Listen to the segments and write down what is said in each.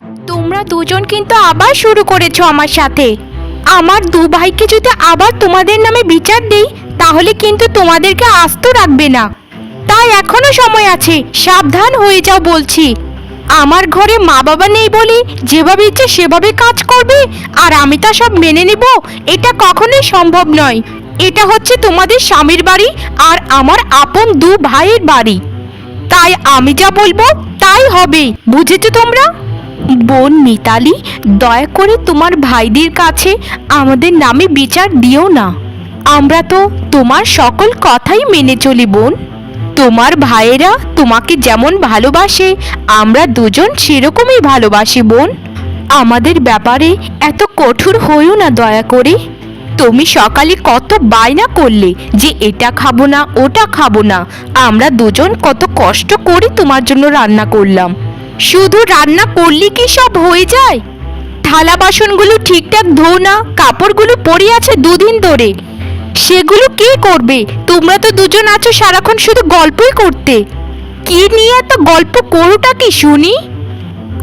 তোমরা দুজন কিন্তু আবার শুরু করেছ আমার সাথে। আমার দু ভাইকে যদি আবার তোমাদের নামে বিচার দেই, তাহলে কিন্তু তোমাদেরকে আস্ত রাখবে না। তাই এখনও সময় আছে, সাবধান হয়ে যাও বলছি। আমার ঘরে মা বাবা নেই বলে যেভাবে ইচ্ছে সেভাবে কাজ করবে, আর আমি তা সব মেনে নেব, এটা কখনোই সম্ভব নয়। এটা হচ্ছে তোমাদের স্বামীর বাড়ি আর আমার আপন দু ভাইয়ের বাড়ি। তাই আমি যা বলব, তাই হবে। বুঝেছ তোমরা? বোন মিতালি, দয়া করে তোমার ভাইদের কাছে আমাদের নামে বিচার দিও না। আমরা তো তোমার সকল কথাই মেনে চলি বোন। তোমার ভাইয়েরা তোমাকে যেমন ভালোবাসে, আমরা দুজন সেরকমই ভালোবাসি বোন। আমাদের ব্যাপারে এত কঠোর হইও না দয়া করে। তুমি সকালে কত বায়না করলে যে এটা খাব না, ওটা খাব না। আমরা দুজন কত কষ্ট করে তোমার জন্য রান্না করলাম। শুধু রান্না করলে কি সব হয়ে যায়? থালা বাসনগুলো ঠিকঠাক ধো না কাপড়গুলো পরে আছে দুদিন ধরে। সেগুলো কে করবে? তোমরা তো দুজন আছো সারাক্ষণ শুধু গল্পই করতে। কি নিয়ে এত গল্প করোটা কি শুনি?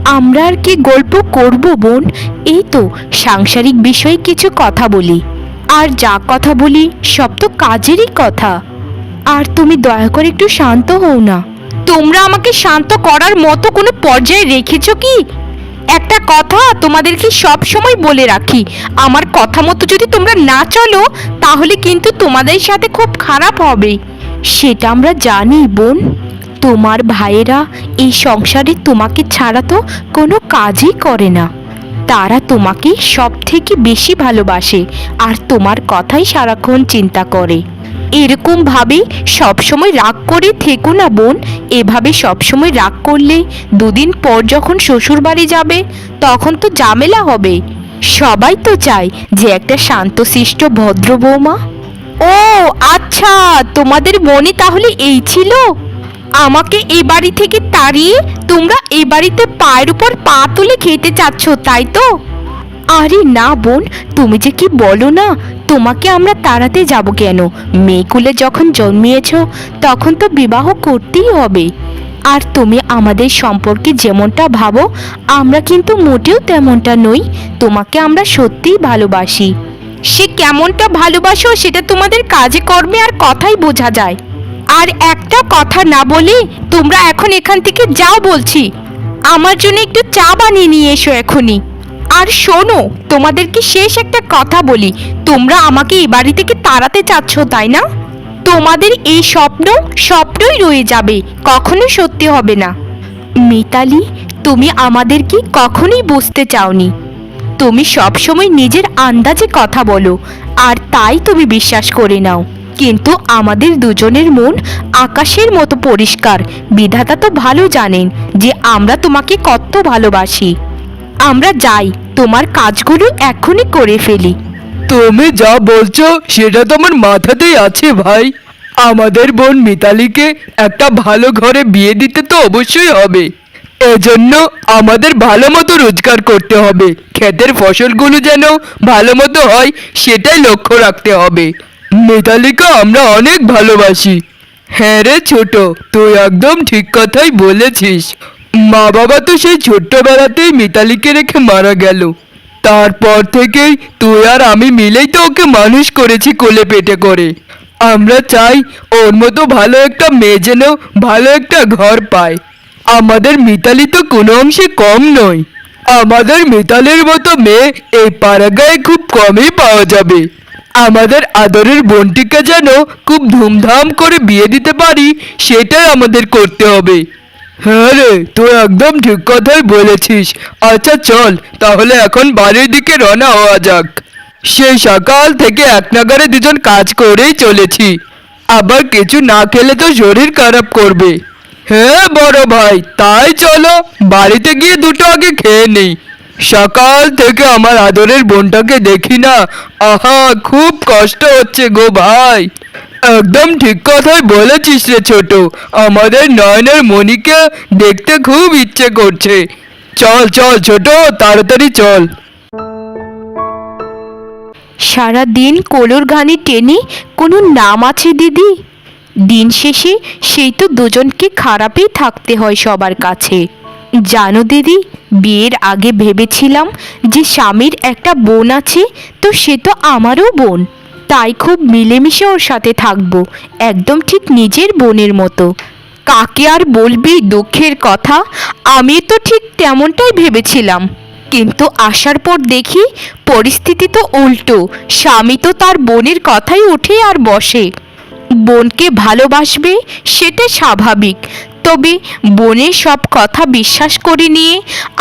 আমরা আর কি গল্প করব বোন? এই তো, সাংসারিক বিষয়ে কিছু কথা বলি। আর যা কথা বলি, সব তো কাজেরই কথা। আর তুমি দয়া করে একটু শান্ত হও না। তোমরা আমাকে শান্ত করার মতো কোনো পর্যায়ে রেখেছ কি? একটা কথা তোমাদেরকে সব সময় বলে রাখি, আমার কথা মতো যদি তোমরা না চলো, তাহলে কিন্তু তোমাদের সাথে খুব খারাপ হবে। সেটা আমরা জানি, বোন। তোমার ভাইয়েরা এই সংসারে তোমাকে ছাড়া তো কোনো কাজই করে না। তারা তোমাকে সব থেকে বেশি ভালোবাসে, আর তোমার কথাই সারাক্ষণ চিন্তা করে। এরকম ভাবে সবসময় রাগ করে থেকো না বোন। এভাবে সবসময় রাগ করলে দুদিন পর যখন শ্বশুর বাড়ি যাবে, তখন তো ঝামেলা হবে। সবাই তো চায় যে একটা শান্তশিষ্ট ভদ্র বৌমা। ও আচ্ছা তোমাদের মনে তাহলে এই ছিল? আমাকে এ বাড়ি থেকে তাড়িয়ে তোমরা এ বাড়িতে পায়ের উপর পা তুলে খেতে চাচ্ছ, তাই তো? আরে না বোন, তুমি যে কি বলো না? তোমাকে আমরা তাড়াতে যাব কেন? মেয়েকুলে যখন জন্মিয়েছ, তখন তো বিবাহ করতেই হবে। আর তুমি আমাদের সম্পর্কে যেমনটা ভাবো, আমরা কিন্তু মোটেও তেমনটা নই। তোমাকে আমরা সত্যিই ভালোবাসি। সে কেমনটা ভালোবাসো সেটা তোমাদের কাজে কর্মে আর কথাই বোঝা যায়। আর একটা কথা না বলে তোমরা এখন এখান থেকে যাও বলছি। আমার জন্য একটু চা বানিয়ে নিয়ে এসো এখনই। আর শোনো, তোমাদেরকে শেষ একটা কথা বলি। তোমরা আমাকে এই বাড়ি থেকে তাড়াতে চাচ্ছ, তাই না? তোমাদের এই স্বপ্ন স্বপ্নই রয়ে যাবে, কখনো সত্যি হবে না। মিতালি, তুমি আমাদেরকে কখনোই বুঝতে চাওনি। তুমি সবসময় নিজের আন্দাজে কথা বলো, আর তাই তুমি বিশ্বাস করে নাও। কিন্তু আমাদের দুজনের মন আকাশের মতো পরিষ্কার। বিধাতা তো ভালো জানেন যে আমরা তোমাকে কত ভালোবাসি। আমরা যাই তোমার কাজগুলো এখনই করে ফেলি। তুমি যা বলছো, সেটা তো আমার মাথাতেই আছে ভাই। আমাদের বোন মিতালিকে একটা ভালো ঘরে বিয়ে দিতে তো অবশ্যই হবে। এজন্য আমাদের ভালো মতো রোজগার করতে হবে। ক্ষেতের ফসলগুলো যেন ভালো মতো হয়, সেটাই লক্ষ্য রাখতে হবে। মিতালিকে আমরা অনেক ভালোবাসি। হ্যাঁ রে ছোট, তুই একদম ঠিক কথাই বলেছিস। মা বাবা তো সেই ছোট্টবেলাতেই মিতালিকে রেখে মারা গেল। তারপর থেকেই তুই আর আমি মিলেই তো ওকে মানুষ করেছি কোলে পেটে করে। আমরা চাই ওর মতো ভালো একটা মেয়ে যেন ভালো একটা ঘর পায়। আমাদের মিতালি তো কোনো অংশে কম নয়। আমাদের মিতালির মতো মেয়ে এই পাড়াগায় খুব কমই পাওয়া যাবে। আমাদের আদরের বোনটিকে যেন খুব ধুমধাম করে বিয়ে দিতে পারি, সেটাই আমাদের করতে হবে। হ্যাঁ রে, তুই একদম ঠিক কথাই বলেছিস। আচ্ছা চল, তাহলে এখন বাড়ির দিকে রওনা হওয়া যাক। সেই সকাল থেকে এক নাগারে দুজন কাজ করেই চলেছি। আবার কিছু না খেলে তো শরীর খারাপ করবে। হ্যাঁ বড় ভাই, তাই চলো, বাড়িতে গিয়ে দুটো আগে খেয়ে নেই। সকাল থেকে আমার আদরের বোনটাকে দেখি না। আহা, খুব কষ্ট হচ্ছে গো ভাই। একদম ঠিক কথাই বলেছিস রে ছোট। আমাদের নয়নের মনিকে দেখতে খুব ইচ্ছে করছে। চল চল ছোট, তাড়াতাড়ি চল। সারা দিন কোলোর গানে টেনে কোনো নাম আছে দিদি? দিন শেষে সেই তো দুজনকে খারাপই থাকতে হয় সবার কাছে। জানো দিদি, বিয়ের আগে ভেবেছিলাম যে স্বামীর একটা বোন আছে, তো সে তো আমারও বোন। তাই খুব মিলেমিশে ওর সাথে থাকব, একদম ঠিক নিজের বোনের মতো। কাকে আর বলবি দুঃখের কথা? আমি তো ঠিক তেমনটাই ভেবেছিলাম। কিন্তু আসার পর দেখি পরিস্থিতি তো উল্টো, স্বামী তো তার বোনের কথাই উঠে আর বসে। বোনকে ভালোবাসবে সেটা স্বাভাবিক, তবে বোনের সব কথা বিশ্বাস করে নিয়ে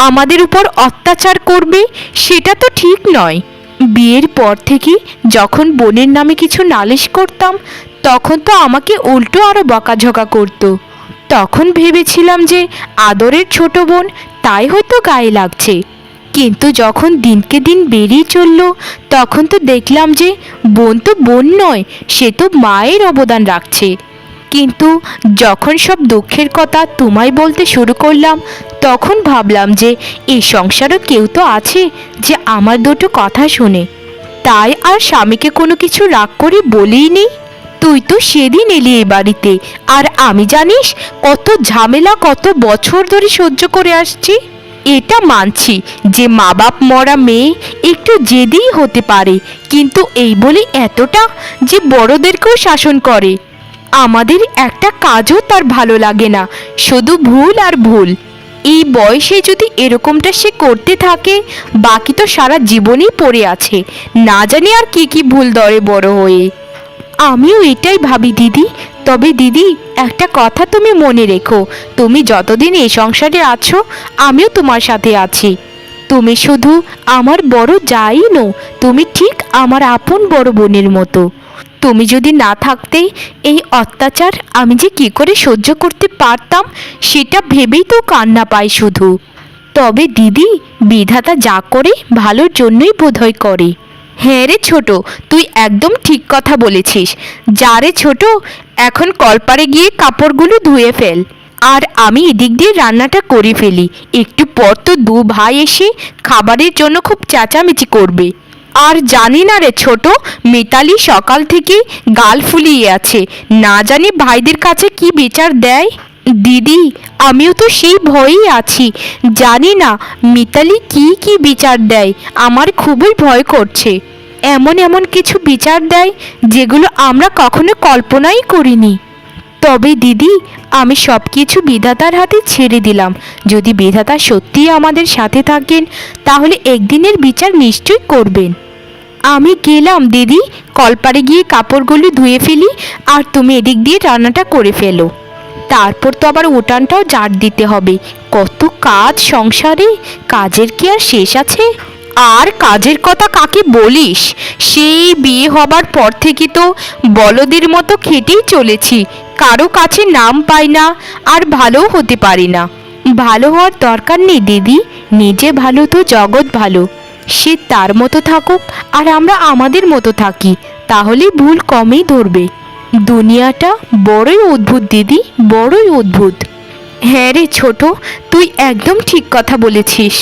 আমাদের উপর অত্যাচার করবে সেটা তো ঠিক নয়। বিয়ের পর থেকে যখন বোনের নামে কিছু নালিশ করতাম, তখন তো আমাকে উল্টো আরও বকাঝকা করতো। তখন ভেবেছিলাম যে আদরের ছোট বোন তাই হয়তো গায়ে লাগছে। কিন্তু যখন দিনকে দিন বেরিয়ে চলল, তখন তো দেখলাম যে বোন তো বোন নয়, সে তো মায়ের অবদান রাখছে। কিন্তু যখন সব দুঃখের কথা তোমায় বলতে শুরু করলাম, তখন ভাবলাম যে এই সংসারও কেউ তো আছে যে আমার দুটো কথা শুনে। তাই আর স্বামীকে কোনো কিছু রাগ করে বলেই নি তুই তো সেদিন এলি এ বাড়িতে, আর আমি জানিস কত ঝামেলা, কত বছর ধরে সহ্য করে আসছি। এটা মানছি যে মা বাপ মরা মেয়ে একটু জেদিই হতে পারে, কিন্তু এই বলে এতটা যে বড়দেরকেও শাসন করে। আমাদের একটা কাজও তার ভালো লাগে না, শুধু ভুল আর ভুল। এই বয়সে যদি এরকমটা সে করতে থাকে, বাকি তো সারা জীবনই পড়ে আছে, না জানি আর কি কি ভুল দরে বড় হয়ে। আমিও এটাই ভাবি, দিদি। তবে দিদি, একটা কথা তুমি মনে রেখো। তুমি যতদিন এই সংসারে আছো, আমিও তোমার সাথে আছি। তুমি শুধু আমার বড় যাই নো তুমি ঠিক আমার আপন বড় বোনের মতো। তুমি যদি না থাকতেই এই অত্যাচার আমি যে কি করে সহ্য করতে পারতাম, সেটা ভেবেই তো কান্না পাই শুধু। তবে দিদি, বিধাতা যা করে ভালোর জন্যই বোধহয় করে। হ্যাঁ রে ছোট, তুই একদম ঠিক কথা বলেছিস। যা রে ছোট, এখন কলপারে গিয়ে কাপড়গুলো ধুয়ে ফেল। আর আমি এদিক দিয়ে রান্নাটা করে ফেলি। একটু পর তো দু ভাই এসে খাবারের জন্য খুব চেঁচামেচি করবে। আর জানি না রে ছোট, মিতালি সকাল থেকে গাল ফুলিয়ে আছে। না জানি ভাইদের কাছে কি বিচার দেয়? দিদি, আমিও তো সেই ভয়েই আছি। জানি না মিতালি কি কি বিচার দেয়, আমার খুবই ভয় করছে। এমন এমন কিছু বিচার দেয়, যেগুলো আমরা কখনো কল্পনাই করিনি। তবে দিদি, আমি সব কিছু বিধাতার হাতে ছেড়ে দিলাম। যদি বিধাতা সত্যিই আমাদের সাথে থাকেন, তাহলে একদিনের বিচার নিশ্চয়ই করবেন। আমি গেলাম, দিদি। কলপারে গিয়ে কাপড়গুলো ধুয়ে ফেলি, আর তুমি এদিক দিয়ে রান্নাটা করে ফেলো। তারপর তো আবার উঠানটাও ঝাড় দিতে হবে। কত কাজ সংসারে, কাজের কি আর শেষ আছে? আর কাজের কথা কাকে বলিস? সেই বিয়ে হবার পর থেকে তো বলদের মতো খেটেই চলেছি। কারও কাছে নাম পাই না, আর ভালোও হতে পারি না। ভালো হওয়ার দরকার নেই, দিদি। নিজে ভালো তো জগৎ ভালো। সে তার মতো থাকুক, আর আমরা আমাদের মতো থাকি। তাহলে ভুল কমই ধরবে। দুনিয়াটা বড়ই অদ্ভুত, দিদি, বড়ই অদ্ভুত। হ্যাঁ রে ছোট, তুই একদম ঠিক কথা বলেছিস।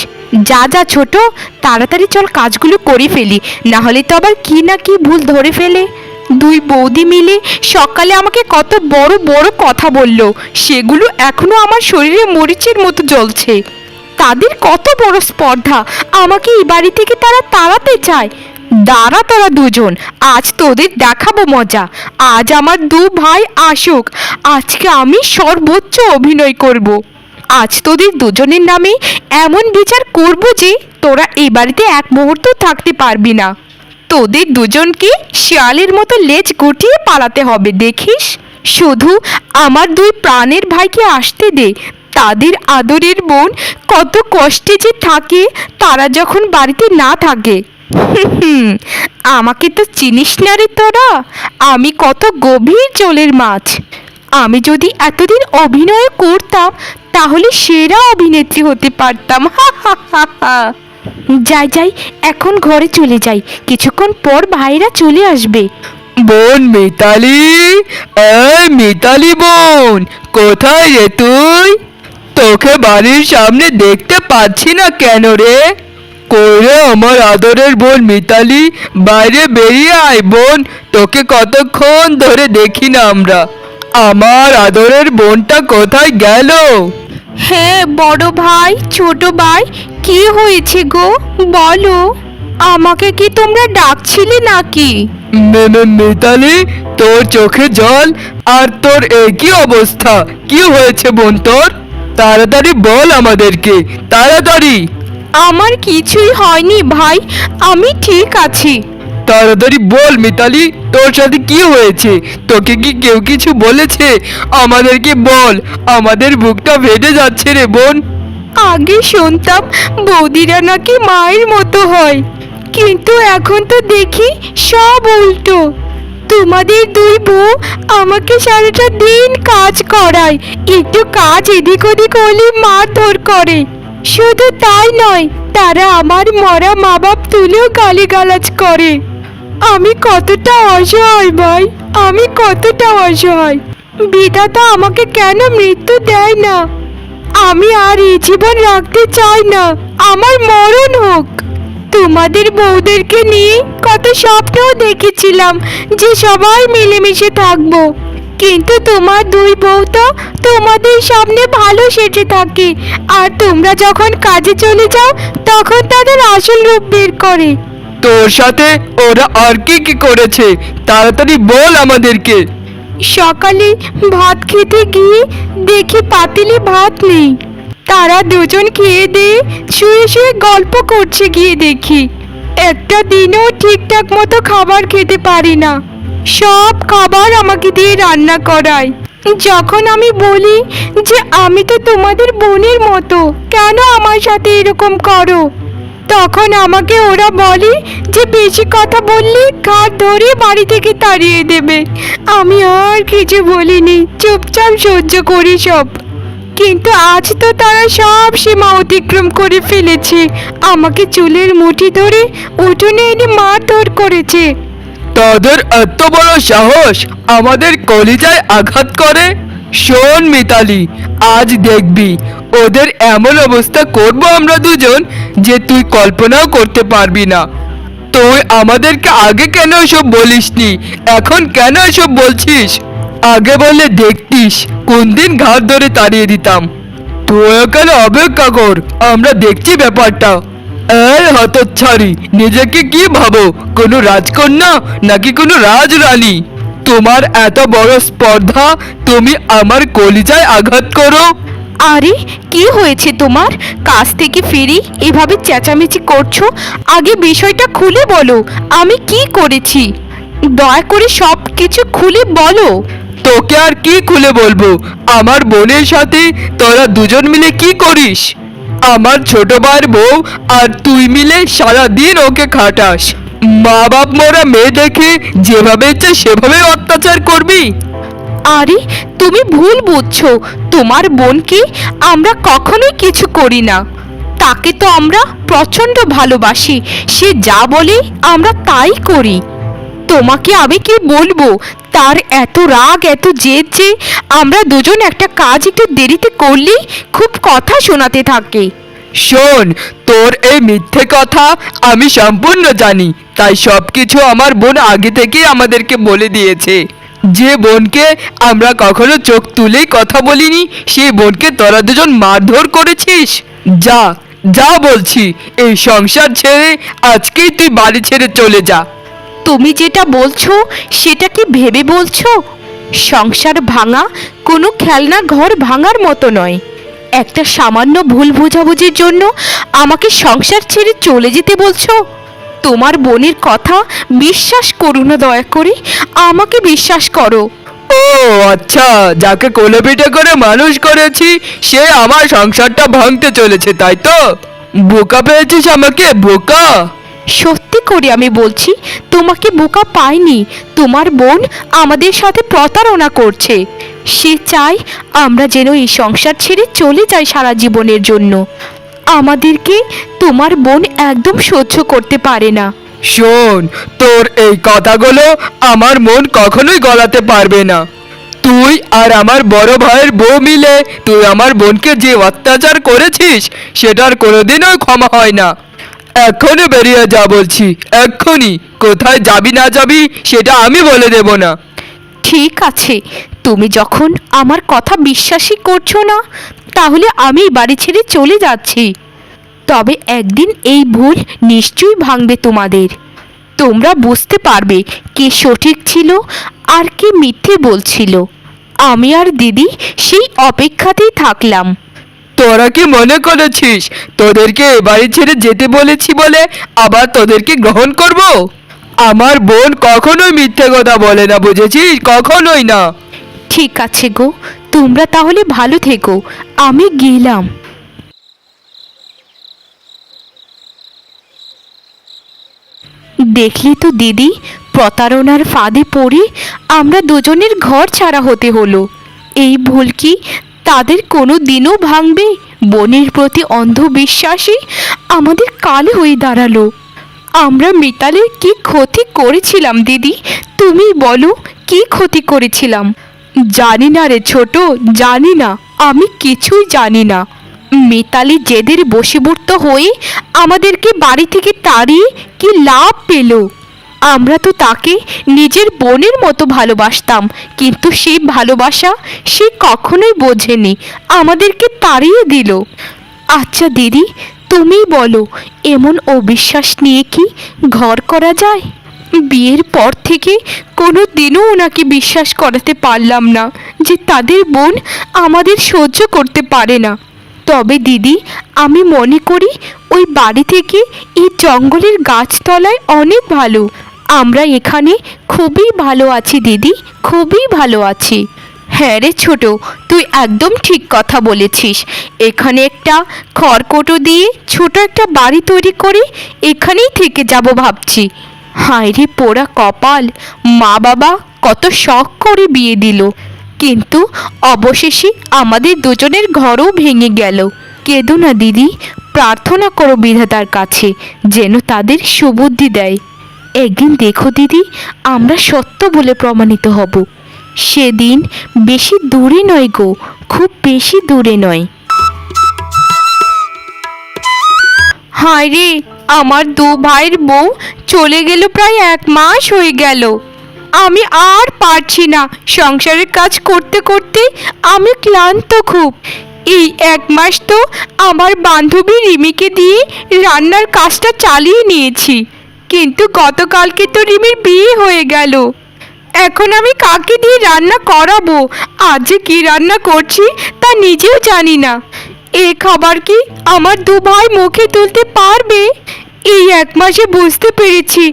যা যা ছোট, তাড়াতাড়ি চল কাজগুলো করে ফেলি। না হলে তো আবার কি না কি ভুল ধরে ফেলে। দুই বৌদি মিলে সকালে আমাকে কত বড় বড় কথা বলল। সেগুলো এখনও আমার শরীরে মরিচের মতো জ্বলছে। তাদের কত বড় স্পর্ধা। আমাকে এই বাড়ি থেকে তারা তাড়াতে চায়। দাঁড়া তারা দুজন, আজ তোদের দেখাবো মজা। আজ আমার দু ভাই আসুক। আজকে আমি সর্বোচ্চ অভিনয় করব। আজ তোদের দুজনের নামে এমন বিচার করব যে তোরা এই বাড়িতে এক মুহূর্ত থাকতে পারবি না। তোদের দুজনকে শিয়ালের মতো লেজ গুটিয়ে পালাতে হবে, দেখিস? শুধু আমার দুই প্রাণের ভাইকে আসতে দে। তাদের আদরের বোন কত কষ্টে যে থাকে, তারা যখন বাড়িতে না থাকে। আমাকে তো চিনিস না রে তোরা। আমি কত গভীর জলের মাছ। আমি যদি এতদিন অভিনয় করতাম, তাহলে সেরা অভিনেত্রী হতে পারতাম। হা হা হা হা যাই যাই এখন ঘরে চলে যাই। কিছুক্ষণ পর ভাইরা চলে আসবে। বোন মিতালি এই মিতালি বোন কোথায় রে তুই? তোকে বাড়ির সামনে দেখতে পাচ্ছি না কেন রে? করে আমার আদরের বোন মিতালি বাইরে বেরিয়ে আয় বোন তোকে কতক্ষণ ধরে দেখি না আমরা। আমার আদরের বোনটা কোথায় গেল? হ্যাঁ বড় ভাই ছোট ভাই কি হয়েছে গো? বলো। আমাকে কি তোমরা ডাকছিলে নাকি? মিতালি তোর চোখে জল আর তোর একই অবস্থা? কি হয়েছে বোন তোর? তাড়াতাড়ি বল আমাদেরকে তাড়াতাড়ি। আমার কিছুই হয়নি ভাই আমি ঠিক আছি। তাড়াতাড়ি বল মিতালি তোর সাথে কি হয়েছে? তোকে কি কেউ কিছু বলেছে? আমাদেরকে বল আমাদের বুকটা ফেটে যাচ্ছে রে বোন। আগে শুনতাম বৌদিরা নাকি মায়ের মতো হয়। কিন্তু এখন তো দেখি সব উল্টো। তোমাদের দুই বউ আমাকে সারাটা দিন কাজ করায়। একটু কাজ এদিক ওদিক হলে মারধর করে। শুধু তাই নয়, তারা আমার মরা মা বাপ তুলেও গালিগালাজ করে। আমি কতটা অসহায় ভাই, আমি কতটা অসহায়। বিধাতা আমাকে কেন মৃত্যু দেয় না? আমি আর এই জীবন রাখতে চাই না। আমার মরণ হোক। তোমাদের বউদেরকে নিয়ে কত স্বপ্নও দেখেছিলাম যে সবাই মিলেমিশে থাকব। কিন্তু তোমার দুই বউ তো তোমাদের সামনে ভালো সেজে থাকে। আর তোমরা যখন কাজে চলে যাও, তখন তাদের আসল রূপ বের করে। তোর সাথে ওরা আর কি কি করেছে, তাড়াতাড়ি বল আমাদেরকে। সকালে ভাত খেতে গিয়ে দেখি পাতিলে ভাত নেই। তারা দুজন খেয়ে দিয়ে শুয়ে শুয়ে গল্প করছে গিয়ে দেখি। একটা দিনও ঠিকঠাক মতো খাবার খেতে পারি না। সব খাবার আমাকে দিয়ে রান্না করায়। যখন আমি বলি যে, আমি তো তোমাদের বোনের মতো, কেন আমার সাথে এরকম করো? তখন আমাকে ওরা বলে যে, বেশি কথা বললে ঘাট ধরে বাড়ি থেকে তাড়িয়ে দেবে। আমি আর কিছু বলিনি, চুপচাপ সহ্য করি সব। কিন্তু আজ তো তারা সব সীমা অতিক্রম করে ফেলেছে। আমাকে চুলের মুঠি ধরে উঠোনে এনে মারধর করেছে। তাদের এত বড় সাহস আমাদের কলিজায় আঘাত করে? শোন মিতালি, আজ দেখবি, ওদের এমন অবস্থা করব আমরা দুজন যে তুই কল্পনাও করতে পারবি না। তুই আমাদেরকে আগে কেন এসব বলিসনি? এখন কেন এসব বলছিস? আগে বলে দেখতিস, কোন দিন ঘাট ধরে তাড়িয়ে দিতাম। তুই এখানে অপেক্ষা কর আমরা দেখছি ব্যাপারটা। এই হতচ্ছাড়ি, নিজেকে কি ভাবো? কোনো রাজকন্যা নাকি কোনো রাজরানী? তোমার এত বড় স্পর্ধা তুমি আমার কলিজায় আঘাত করো। আরে কি হয়েছে তোমার? কাজ থেকে ফিরি এভাবে চেঁচামেচি করছ? আগে বিষয়টা খুলে বলো আমি কি করেছি? দয়া করে সব কিছু খুলে বলো। তোকে আর কি খুলে বলব? আমার বোনের সাথে তোরা দুজন মিলে কি করিস? আমার ছোট ভাইয়ের বউ আর তুই মিলে সারা দিন ওকে খাটাস। মা বাপ মোরা মেয়ে দেখে যেভাবে ইচ্ছে সেভাবে অত্যাচার করবি। আরে, তুমি ভুল বুঝছ। তোমার বোনকে আমরা কখনোই কিছু করি না। তাকে তো আমরা প্রচণ্ড ভালোবাসি। সে যা বলে আমরা তাই করি। তোমাকে আমি কি বলব? তার এত রাগ, এত জেদ যে আমরা দুজন একটা কাজ একটু দেরিতে করলেই খুব কথা শোনাতে থাকে। শোন, তোর এই মিথ্যে কথা আমি সম্পূর্ণ জানি, তাই সবকিছু আমার বোন আগে থেকেই আমাদেরকে বলে দিয়েছে। যে বোনকে আমরা কখনো চোখ তুলেই কথা বলিনি সেই বোনকে তোরা দুজন মারধর করেছিস? যা যা বলছি, এই সংসার ছেড়ে আজকেই তুই বাড়ি ছেড়ে চলে যা। তুমি যেটা বলছো, সেটা কি ভেবে বলছো? সংসার ভাঙা কোনো খেলনা ঘর ভাঙার মতো নয়। একটা সামান্য ভুল বোঝাবুঝির জন্য আমাকে সংসার ছেড়ে চলে যেতে বলছো? তোমার বোনের কথা বিশ্বাস করো না দয়া করে, আমাকে বিশ্বাস করো। ও আচ্ছা যাকে কোলে পিঠে করে মানুষ করেছি, সে আমার সংসারটা ভাঙতে চলেছে, তাই তো? বোকা পেয়েছিস আমাকে, বোকা! সত্যি করে আমি বলছি, তোমাকে বোকা পাইনি। তোমার বোন আমাদের সাথে প্রতারণা করছে। সে চায় আমরা যেন এই সংসার ছেড়ে চলে যাই সারা জীবনের জন্য। আমাদেরকে তোমার বোন একদম সহ্য করতে পারে না। শোন, তোর এই কথাগুলো আমার মন কখনোই গলাতে পারবে না। তুই আর আমার বড় ভাইয়ের বউ মিলে তুই আমার বোনকে যে অত্যাচার করেছিস, সেটার কোনোদিনও ক্ষমা হয় না। এক্ষুনি বেরিয়ে যা বলছি। এক্ষুনি। কোথায় যাবি না যাবি, সেটা আমি বলে দেব না। ঠিক আছে। তুমি যখন আমার কথা বিশ্বাসই করছ না, তাহলে আমি বাড়ি ছেড়ে চলে যাচ্ছি। তবে একদিন এই ভুল নিশ্চয়ই ভাঙবে তোমাদের। তোমরা বুঝতে পারবে কে সঠিক ছিল আর কে মিথ্যে বলছিল। আমি আর দিদি সেই অপেক্ষাতেই থাকলাম। তোরা কি মনে করেছিস? তোদেরকে এ বাড়ি ছেড়ে যেতে বলেছি বলে আবার তোদেরকে গ্রহণ করব? আমার বোন কখনোই মিথ্যে কথা বলে না, বুঝেছিস? কখনোই না। ঠিক আছে গো, তোমরা তাহলে ভালো থেকো, আমি গেলাম। দেখলি তো দিদি, প্রতারণার ফাঁদে পড়ে আমরা দুজনের ঘর ছাড়া হতে হলো। এই ভুল কি তাদের কোনো দিনও ভাঙবে। বোনের প্রতি অন্ধবিশ্বাসই আমাদের কাল হয়ে দাঁড়াল। আমরা মিতালের কি ক্ষতি করেছিলাম, দিদি? তুমি বলো, কি ক্ষতি করেছিলাম? জানি না রে ছোট, জানি না, আমি কিছুই জানি না। মিতালি জেদের বশীভূত হয়ে আমাদেরকে বাড়ি থেকে তাড়িয়ে কি লাভ পেল? আমরা তো তাকে নিজের বোনের মতো ভালোবাসতাম, কিন্তু সেই ভালোবাসা সে কখনোই বোঝেনি, আমাদেরকে তাড়িয়ে দিল। আচ্ছা দিদি, তুমি বলো, এমন অবিশ্বাস নিয়ে কি ঘর করা যায়? বিয়ের পর থেকে কোনো দিনও ওনাকে বিশ্বাস করাতে পারলাম না যে তাদের বোন আমাদের সহ্য করতে পারে না। তবে দিদি, আমি মনে করি ওই বাড়ি থেকে এই জঙ্গলের গাছতলায় অনেক ভালো আমরা এখানে খুবই ভালো আছি, দিদি, খুবই ভালো আছি। হ্যাঁ রে ছোট, তুই একদম ঠিক কথা বলেছিস। এখানে একটা খড়কোটো দিয়ে ছোট একটা বাড়ি তৈরি করে এখানেই থেকে যাব ভাবছি। হায় রে পোড়া কপাল, মা বাবা কত শখ করে বিয়ে দিল। কিন্তু অবশেষে আমাদের দুজনের ঘরও ভেঙে গেল। কেঁদো না, দিদি, প্রার্থনা করো বিধাতার কাছে, যেন তাদের সুবুদ্ধি দেয়। একদিন দেখো দিদি, আমরা সত্য বলে প্রমাণিত হব। সেদিন বেশি দূরে নয় গো, খুব বেশি দূরে নয়। হায় রে, আমার দু ভাইয়ের বউ চলে গেল প্রায় এক মাস হয়ে গেল। আমি আর পারছি না সংসারের কাজ করতে করতে, আমি ক্লান্ত খুব। এই এক মাস তো আমার বান্ধবী রিমিকে দিয়ে রান্নার কাজটা চালিয়ে নিয়েছি। কিন্তু গতকালকে তো রিমির বিয়ে হয়ে গেল। এখন আমি কাকে দিয়ে রান্না করাবো? আজ যে কী রান্না করছি তা নিজেও জানি না। এ খাবার কি আমার দু ভাই মুখে তুলতে পারবে? এই এক মাসে বুঝতে পেরেছি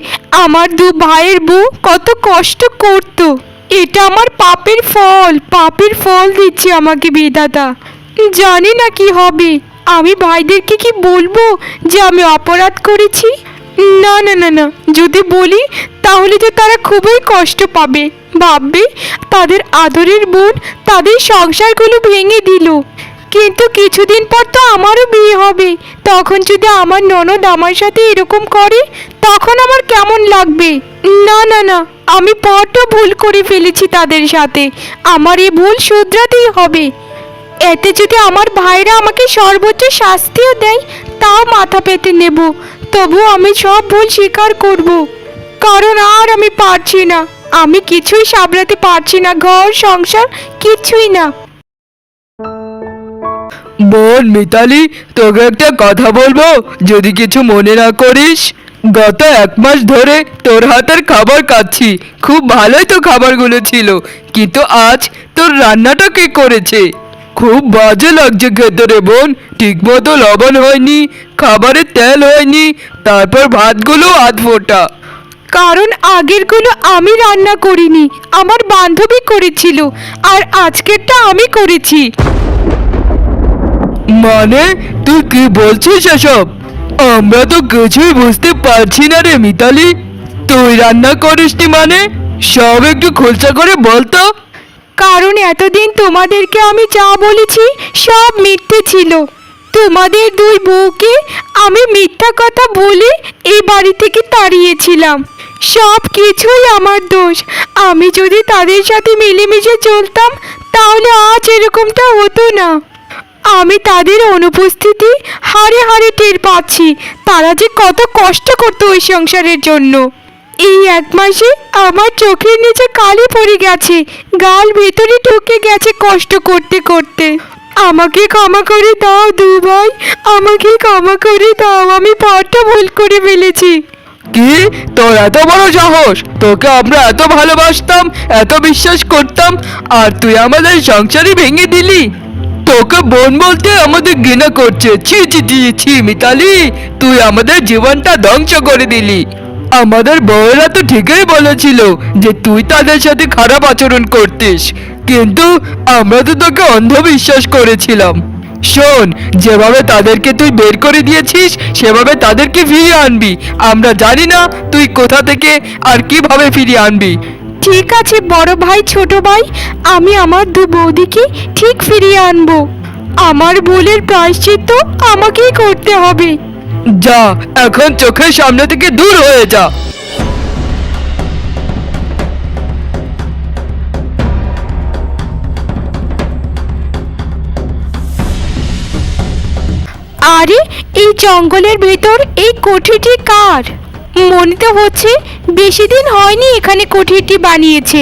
আমার দু ভাইয়ের বউ কত কষ্ট করত। এটা আমার পাপের ফল পাপের ফল দিচ্ছে আমাকে বিধাতা। জানি না কি হবে। আমি ভাইদেরকে কি বলব যে আমি অপরাধ করেছি? না না না না। যদি বলি, তাহলে তো তারা খুবই কষ্ট পাবে। ভাববে, তাদের আদরের বোন তাদের সংসারগুলো ভেঙে দিল। কিন্তু কিছুদিন পর তো আমারও বিয়ে হবে। তখন যদি আমার ননদ আমার সাথে এরকম করে, তখন আমার কেমন লাগবে? না না না। আমি বড্ড ভুল করে ফেলেছি তাদের সাথে। আমার এই ভুল শুধরাতেই হবে। এতে যদি আমার ভাইরা আমাকে সর্বোচ্চ শাস্তিও দেয়, তাও মাথা পেতে নেব। তবু আমি সব ভুল স্বীকার করব। কারণ আর আমি পারছি না। আমি কিছুই সামলাতে পারছি না, ঘর, সংসার, কিছুই না। বোন মিতালি, তোকে একটা কথা বলব? যদি কিছু মনে না করিস, গত এক মাস ধরে তোর হাতের খাবার খাচ্ছি। খুব ভালোই তো খাবারগুলো ছিল। কিন্তু আজ তোর রান্নাটা কে করেছে? খুব বাজে লাগছে খেতে রে বোন। ঠিকমতো লবণ হয়নি খাবারে তেল হয়নি তারপর ভাতগুলো আধ ফোটা। কারণ আগেরগুলো আমি রান্না করিনি আমার বান্ধবী করেছিল আর আজকেরটা আমি করেছি। মানে তুই কি বলছিস এসব? আমরা তো কিছুই বুঝতে পারছি না রে মিতালি। তুই রান্না করিসনি মানে? সব একটু খোলসা করে বলতো কারণ এতদিন তোমাদেরকে আমি যা বলেছি সব মিথ্যে ছিল। তোমাদের দুই বউকে আমি মিথ্যা কথা বলে এই বাড়ি থেকে তাড়িয়েছিলাম। সব কিছুই আমার দোষ। আমি যদি তাদের সাথে মিলেমিশে চলতাম, তাহলে আজ এরকমটা হতো না। আমি তাদের অনুপস্থিতি হারে হারে টের পাচ্ছি। তারা যে কত কষ্ট করতো ওই সংসারের জন্য। এই এক মাসে আমার চোখের নিচে কালি পড়ে গেছে, গাল ভেতরে ঢুকে গেছে কষ্ট করতে করতে। আমাকে ক্ষমা করে দাও, দু ভাই, আমাকে ক্ষমা করে দাও, আমি বড্ড ভুল করে ফেলেছি। কি? তোর এত বড় সাহস? তোকে আমরা এত ভালোবাসতাম, এত বিশ্বাস করতাম, আর তুই আমাদের সংসারই ভেঙে দিলি। তোকে বোন বলতে আমাদের ঘৃণা করছে। ছি ছি ছি ছি, মিতালি, তুই আমাদের জীবনটা ধ্বংস করে দিলি। আমাদের বউয়েরা তো ঠিকই বলেছিল যে তুই তাদের সাথে খারাপ আচরণ করতিস। কিন্তু আমরা তো তোকে অন্ধবিশ্বাস করেছিলাম। শোন, যেভাবে তাদেরকে তুই বের করে দিয়েছিস, সেভাবে তাদেরকে ফিরিয়ে আনবি। আমরা জানি না তুই কোথা থেকে আর কীভাবে ফিরিয়ে আনবি। ঠিক আছে, বড় ভাই, ছোট ভাই, আমি আমার দু বৌদিকে ঠিক ফিরিয়ে আনব। আমার ভুলের প্রায়শ্চিত্ত আমাকেই করতে হবে। যা, এখন চোখের সামনে থেকে দূর হয়ে যা। আরে, এই জঙ্গলের ভেতর এই কোঠিটি কার? মনে তো হচ্ছে বেশি দিন হয়নি এখানে কোঠিটি বানিয়েছে।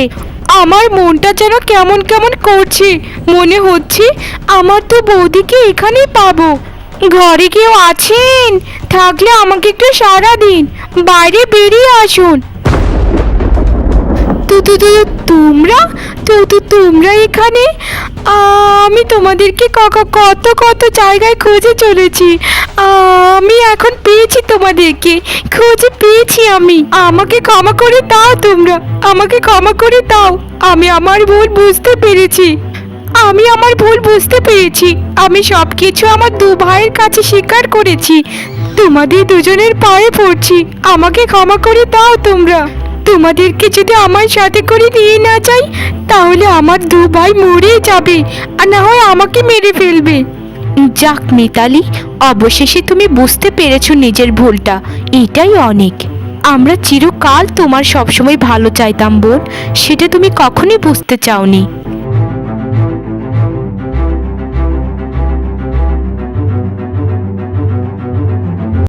আমার মনটা যেন কেমন কেমন করছে। মনে হচ্ছে আমার তো বৌদিকে এখানেই পাবো। ঘরে কেউ আছেন? থাকলে আমাকে একটু সারা দিন। বাইরে বেরিয়ে আসুন। তু তু তোমরা? তু তু, তোমরা এখানে? আমি তোমাদেরকে কত কত জায়গায় খুঁজে চলেছি। আমি এখন পেয়েছি তোমাদেরকে। খুঁজে পেয়েছি আমি। আমাকে ক্ষমা করে দাও তোমরা। আমাকে ক্ষমা করে দাও। আমি আমার ভুল বুঝতে পেরেছি। আমি আমার ভুল বুঝতে পেরেছি। আমি সব কিছু আমার দু ভাইয়ের কাছে স্বীকার করেছি। তোমাদের দুজনের পায়ে পড়ছি। আমাকে ক্ষমা করে দাও তোমরা। তোমাদেরকে যদি আমার সাথে করে নিয়ে না যাই, তাহলে আমার দু ভাই মরে যাবে আর না হয় আমাকে মেরে ফেলবে। যাক মিতালি, অবশেষে তুমি বুঝতে পেরেছ নিজের ভুলটা। এটাই অনেক। আমরা চিরকাল তোমার সবসময় ভালো চাইতাম বোন। সেটা তুমি কখনোই বুঝতে চাওনি।